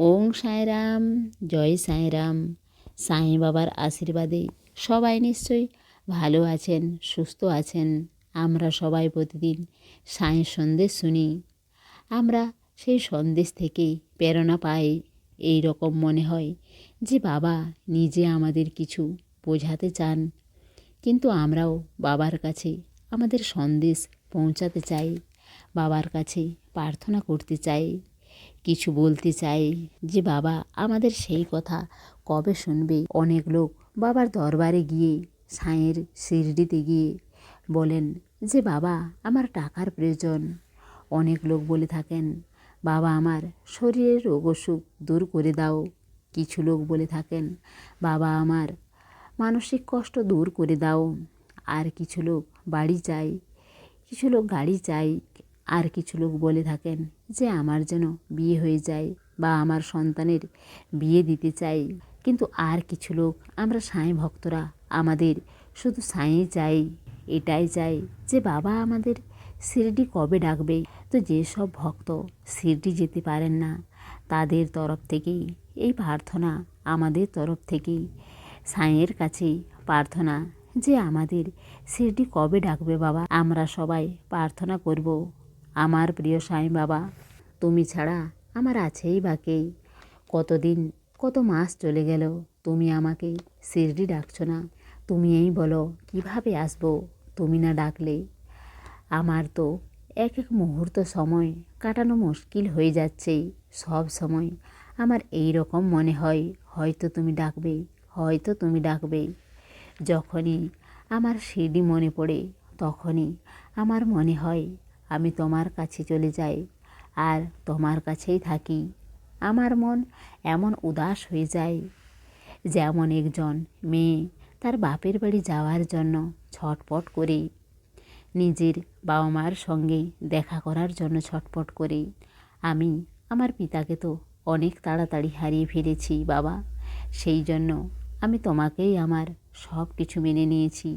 ওং সাঁয়রাম জয় সাঁয়রাম সাঁই বাবার আশীর্বাদে সবাই নিশ্চয়ই ভালো আছেন, সুস্থ আছেন। আমরা সবাই প্রতিদিন সাঁয়ের সন্দেশ শুনি। আমরা সেই সন্দেশ থেকেই প্রেরণা পাই। এই রকম মনে হয় যে বাবা নিজে আমাদের কিছু বোঝাতে চান। কিন্তু আমরাও বাবার কাছে আমাদের সন্দেশ পৌঁছাতে চাই, বাবার কাছে প্রার্থনা করতে চাই। কিছু বলতে চাই যে, বাবা, আমাদের সেই কথা কবে শুনবে? অনেক লোক বাবার দরবারে গিয়ে সাঁয়ের শিরডিতে গিয়ে বলেন যে, বাবা, আমার টাকার প্রয়োজন। অনেক লোক বলে থাকেন, বাবা, আমার শরীরের রোগ অসুখ দূর করে দাও। কিছু লোক বলে থাকেন, বাবা, আমার মানসিক কষ্ট দূর করে দাও। আর কিছু লোক বাড়ি চাই কিছু লোক গাড়ি চাই আর কিছু লোক বলে থাকেন যে আমার যেন বিয়ে হয়ে যায় বা আমার সন্তানের বিয়ে দিতে চাই। কিন্তু আর কিছু লোক, আমরা সাঁই ভক্তরা, আমাদের শুধু সাঁই চাই, এটাই চাই যে বাবা আমাদের শিরডি কবে ডাকবে। তো যেসব ভক্ত শিরডি যেতে পারেন না, তাদের তরফ থেকেই এই প্রার্থনা, আমাদের তরফ থেকেই সাঁইয়ের কাছেই প্রার্থনা যে আমাদের শিরডি কবে ডাকবে বাবা, আমরা সবাই প্রার্থনা করব। আমার প্রিয় সাঁই বাবা, তুমি ছাড়া আমার আছেই বাকেই কতদিন, কত মাস চলে গেল, তুমি আমাকে শিরডি ডাকছো না। তুমি এই বলো, কীভাবে আসব? তুমি না ডাকলে আমার তো এক এক মুহূর্ত সময় কাটানো মুশকিল হয়ে যাচ্ছে, সব সময়। আমার এই রকম মনে হয়, হয়তো তুমি ডাকবে, হয়তো তুমি ডাকবে। যখনই আমার শিরডি মনে পড়ে, তখনই আমার মনে হয় আমি তোমার কাছে চলে যাই আর তোমার কাছেই থাকি। আমার মন এমন উদাস হয়ে যায়, যেমন একজন মেয়ে তার বাপের বাড়ি যাওয়ার জন্য ছটপট করে, নিজের বাবা মার সঙ্গে দেখা করার জন্য ছটপট করে। আমি আমার পিতাকে তো অনেক তাড়াতাড়ি হারিয়ে ফেলেছি, বাবা। সেই জন্য আমি তোমাকেই আমার সব কিছু মেনে নিয়েছি।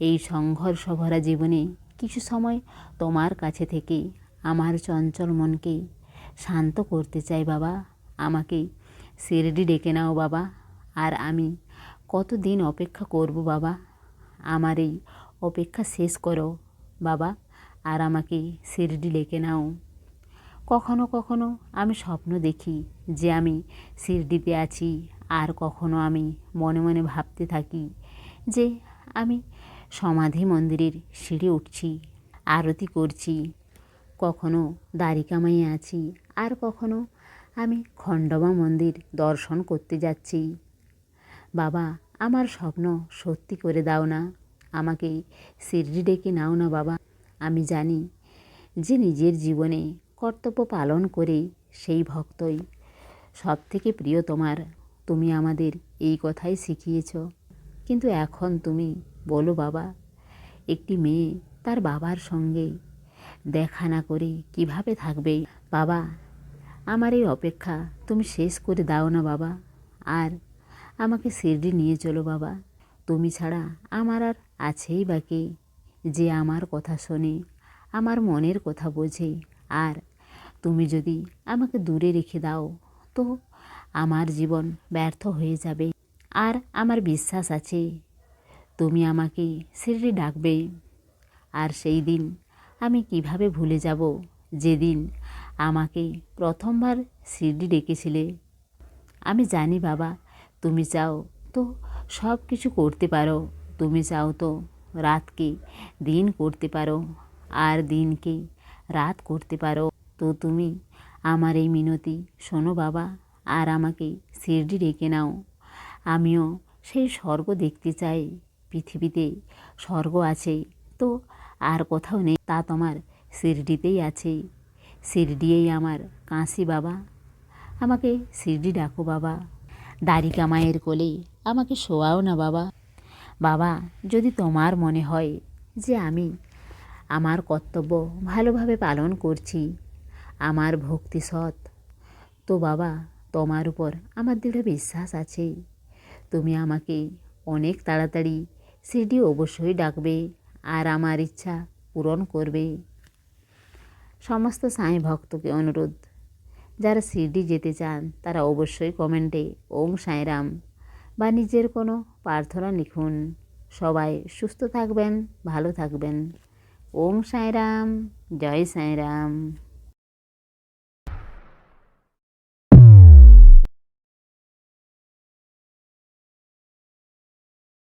এই সংঘর্ষ ভরা জীবনে কিছু সময় তোমার কাছে থেকে আমার চঞ্চল মনকে শান্ত করতে চাই বাবা। আমাকে শিরডি ডেকে নাও বাবা। আর আমি কতদিন অপেক্ষা করব বাবা? আমার এই অপেক্ষা শেষ করো বাবা। আর আমাকে শিরডি ডেকে নাও। কখনো কখনো আমি স্বপ্ন দেখি যে আমি শিরডিতে আছি। আর কখনো আমি মনে মনে ভাবতে থাকি যে আমি সমাধি মন্দিরের সিঁড়ি উঠছি, আরতি করছি। কখনো দ্বারিকামাই আছি, আর কখনো আমি খণ্ডমা মন্দির দর্শন করতে যাচ্ছি। বাবা, আমার স্বপ্ন সত্যি করে দাও না। আমাকে শিরডি ডেকে নাও না বাবা। আমি জানি যে নিজের জীবনে কর্তব্য পালন করে সেই ভক্তই সব থেকে প্রিয় তোমার। তুমি আমাদের এই কথাই শিখিয়েছ। কিন্তু এখন তুমি বলো বাবা, একটি মেয়ে তার বাবার সঙ্গে দেখা না করে কীভাবে থাকবে? বাবা, আমার এই অপেক্ষা তুমি শেষ করে দাও না বাবা, আর আমাকে শিরডি নিয়ে চলো বাবা। তুমি ছাড়া আমার আর আছেই বাকি যে আমার কথা শোনে, আমার মনের কথা বোঝে, আর তুমি যদি আমাকে দূরে রেখে দাও, তো আমার জীবন ব্যর্থ হয়ে যাবে। আর আমার বিশ্বাস আছে তুমি আমাকে শিরডি ডাকবে। আর সেই দিন আমি কীভাবে ভুলে যাব? যেদিন আমাকে প্রথমবার শিরডি ডেকেছিলে। আমি জানি বাবা, তুমি চাও তো সব কিছু করতে পারো। তুমি চাও তো রাতকে দিন করতে পারো, আর দিনকে রাত করতে পারো। তো তুমি আমার এই মিনতি শোনো বাবা, আর আমাকে শিরডি ডেকে নাও। আমিও সেই স্বর্গ দেখতে চাই। পৃথিবীতে স্বর্গ আছে তো আর কোথাও নেই, তা তোমার শিরডিতেই আছে শিরডিয়েই আমার কাশি বাবা। আমাকে শিরডি ডাকো বাবা। দ্বারিকা মায়ের কোলে আমাকে শোয়াও না বাবা। বাবা, যদি তোমার মনে হয় যে আমি আমার কর্তব্য ভালোভাবে পালন করছি, আমার ভক্তি সৎ, তো বাবা, তোমার উপর আমার দৃঢ় বিশ্বাস আছে তুমি আমাকে অনেক তাড়াতাড়ি সিডি অবশ্যই ডাকবে আর আমার ইচ্ছা পূরণ করবে। সমস্ত সাঁই ভক্তকে অনুরোধ। যারা শিরডি যেতে চান, তারা অবশ্যই কমেন্টে ওং সাঁইরাম বা নিজের কোনো প্রার্থনা লিখুন। সবাই সুস্থ থাকবেন, ভালো থাকবেন। ওং সাঁইরাম, জয় সাঁইরাম।